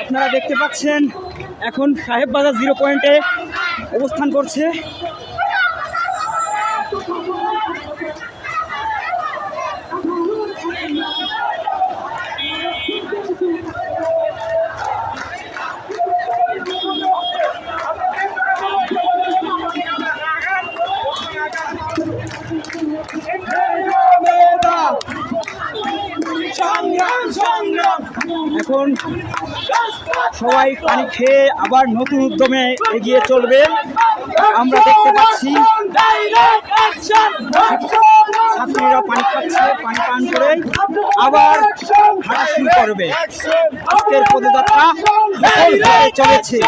আপনারা দেখতে পাচ্ছেন এখন সাহেব বাজার জিরো পয়েন্টে অবস্থান করছে। এখন সবাই পানি খেয়ে আবার নতুন উদ্যমে এগিয়ে চলবে। আমরা দেখতে পাচ্ছি ছাত্রীরা পানি খাচ্ছে, পানি পান করে আবার শুরু করবে। আজকের পদযাত্রা চলেছে।